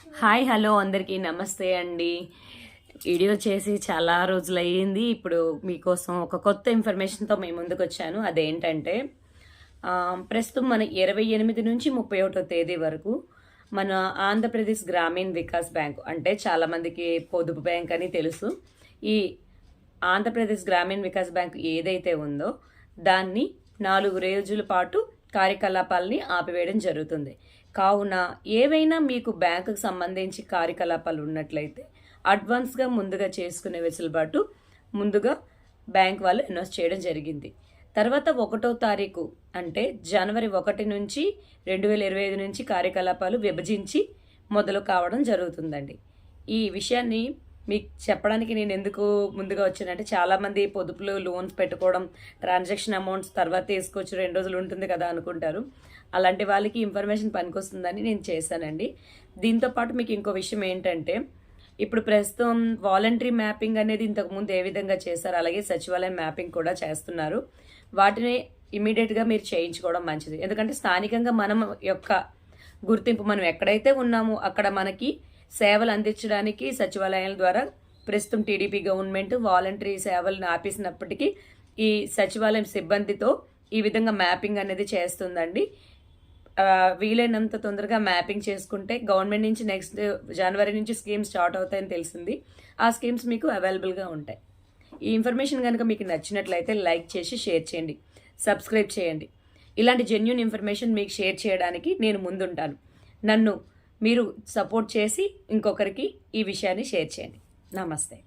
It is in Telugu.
హాయ్ హలో అందరికీ నమస్తే అండి. వీడియో చేసి చాలా రోజులు అయ్యింది ఇప్పుడు మీకోసం ఒక కొత్త ఇన్ఫర్మేషన్తో మేము ముందుకు వచ్చాను. అదేంటంటే ప్రస్తుతం మన ఇరవై ఎనిమిది నుంచి ముప్పై ఒకటో తేదీ వరకు మన ఆంధ్రప్రదేశ్ గ్రామీణ వికాస్ బ్యాంక్ అంటే చాలామందికి పొదుపు బ్యాంక్ అని తెలుసు. ఈ ఆంధ్రప్రదేశ్ గ్రామీణ వికాస్ బ్యాంక్ ఏదైతే ఉందో దాన్ని నాలుగు రోజుల పాటు కార్యకలాపాలని ఆపివేయడం జరుగుతుంది. కావున ఏవైనా మీకు బ్యాంకుకు సంబంధించి కార్యకలాపాలు ఉన్నట్లయితే అడ్వాన్స్గా ముందుగా చేసుకునే వెసులుబాటు ముందుగా బ్యాంక్ వాళ్ళు అనౌన్స్ చేయడం జరిగింది. తర్వాత ఒకటో తారీఖు అంటే జనవరి ఒకటి నుంచి రెండు వేల ఇరవై ఐదు నుంచి కార్యకలాపాలు విభజించి మొదలు కావడం జరుగుతుందండి. ఈ విషయాన్ని మీకు చెప్పడానికి నేను ఎందుకు ముందుగా వచ్చానంటే చాలామంది పొదుపులు లోన్స్ పెట్టుకోవడం ట్రాన్సాక్షన్ అమౌంట్స్ తర్వాత తీసుకోవచ్చు రెండు రోజులు ఉంటుంది కదా అనుకుంటారు. అలాంటి వాళ్ళకి ఇన్ఫర్మేషన్ పనికొస్తుందని నేను చేశానండి. దీంతో పాటు మీకు ఇంకో విషయం ఏంటంటే ఇప్పుడు ప్రస్తుతం వాలంటరీ మ్యాపింగ్ అనేది ఇంతకుముందు ఏ విధంగా చేశారు? అలాగే సచివాలయం మ్యాపింగ్ కూడా చేస్తున్నారు. వాటిని ఇమీడియట్గా మీరు చేయించుకోవడం మంచిది. ఎందుకంటే స్థానికంగా మనం యొక్క గుర్తింపు మనం ఎక్కడైతే ఉన్నామో అక్కడ మనకి సేవలు అందించడానికి సచివాలయాల ద్వారా ప్రస్తుతం టీడీపీ గవర్నమెంట్ వాలంటరీ సేవలను ఆపేసినప్పటికీ ఈ సచివాలయం సిబ్బందితో ఈ విధంగా మ్యాపింగ్ అనేది చేస్తుందండి. వీలైనంత తొందరగా మ్యాపింగ్ చేసుకుంటే గవర్నమెంట్ నుంచి నెక్స్ట్ జనవరి నుంచి స్కీమ్స్ స్టార్ట్ అవుతాయని తెలిసింది. ఆ స్కీమ్స్ మీకు అవైలబుల్గా ఉంటాయి. ఈ ఇన్ఫర్మేషన్ కనుక మీకు నచ్చినట్లయితే లైక్ చేసి షేర్ చేయండి. సబ్స్క్రైబ్ చేయండి. ఇలాంటి జెన్యున్ ఇన్ఫర్మేషన్ మీకు షేర్ చేయడానికి నేను ముందుంటాను. నన్ను మీరు సపోర్ట్ చేసి ఇంకొకరికి ఈ విషయాన్ని షేర్ చేయండి. నమస్తే.